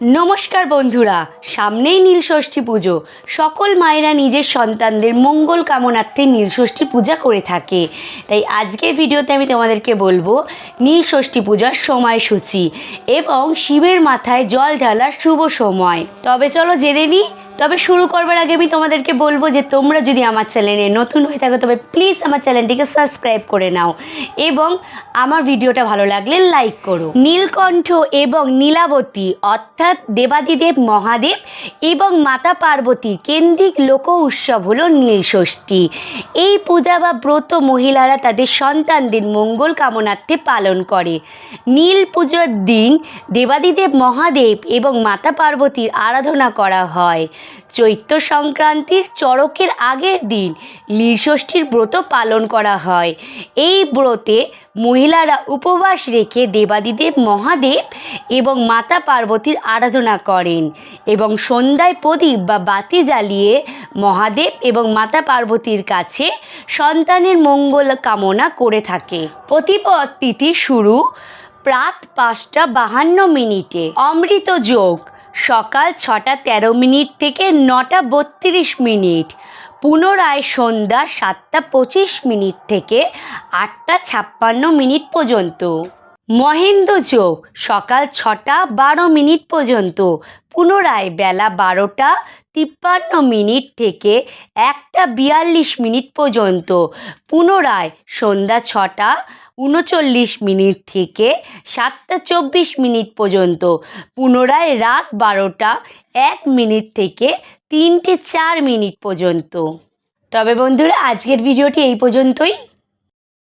নমস্কার বন্ধুরা, সামনেই নীলষষ্ঠী পুজো। সকল মায়েরা নিজের সন্তানদের মঙ্গল কামনার্থে নীলষষ্ঠী পূজা করে থাকে। তাই আজকের ভিডিওতে আমি তোমাদেরকে বলব, নীলষষ্ঠী পূজার সময়সূচি এবং শিবের মাথায় জল ঢালার শুভ সময়। তবে চলো জেনে নিই তবে শুরু করবার আগে আমি তোমাদেরকে বলব যে তোমরা যদি আমার চ্যানেলে নতুন হয়ে থাকো, তবে প্লিজ আমার চ্যানেলটিকে সাবস্ক্রাইব করে নাও এবং আমার ভিডিওটা ভালো লাগলে লাইক করো। নীলকণ্ঠ এবং নীলাবতী অর্থাৎ দেবাদিদেব মহাদেব এবং মাতা পার্বতী কেন্দ্রিক লোক উৎসব হলো নীলষষ্ঠী এই পূজা বা ব্রত মহিলারা তাদের সন্তানদের মঙ্গল কামনার্থে পালন করে। নীল পুজোর দিন দেবাদিদেব মহাদেব এবং মাতা পার্বতীর আরাধনা করা হয়। চৈত্র সংক্রান্তির চড়কের আগের দিন নীলষষ্ঠীর ব্রত পালন করা হয়। এই ব্রতে মহিলারা উপবাস রেখে দেবাদিদেব মহাদেব এবং মাতা পার্বতীর আরাধনা করেন এবং সন্ধ্যায় প্রদীপ বা বাতি জ্বালিয়ে মহাদেব এবং মাতা পার্বতীর কাছে সন্তানের মঙ্গল কামনা করে থাকে। প্রতিপদ তিথি শুরু প্রাত পাঁচটা বাহান্ন মিনিটে। অমৃত যোগ সকাল ছটা তেরো মিনিট থেকে নটা বত্রিশ মিনিট। পুনরায় সন্ধ্যা সাতটা পঁচিশ মিনিট থেকে আটটা ছাপ্পান্ন মিনিট পর্যন্ত। মহেন্দ্র যোগ সকাল ছটা বারো মিনিট পর্যন্ত। পুনরায় বেলা বারোটা তিপ্পান্ন মিনিট থেকে একটা বিয়াল্লিশ মিনিট পর্যন্ত। পুনরায় সন্ধ্যা ছটা উনচল্লিশ মিনিট থেকে সাতটা চব্বিশ মিনিট পর্যন্ত, পুনরায় রাত বারোটা এক মিনিট থেকে তিনটে চার মিনিট পর্যন্ত। তবে বন্ধুরা, আজকের ভিডিওটি এই পর্যন্তই।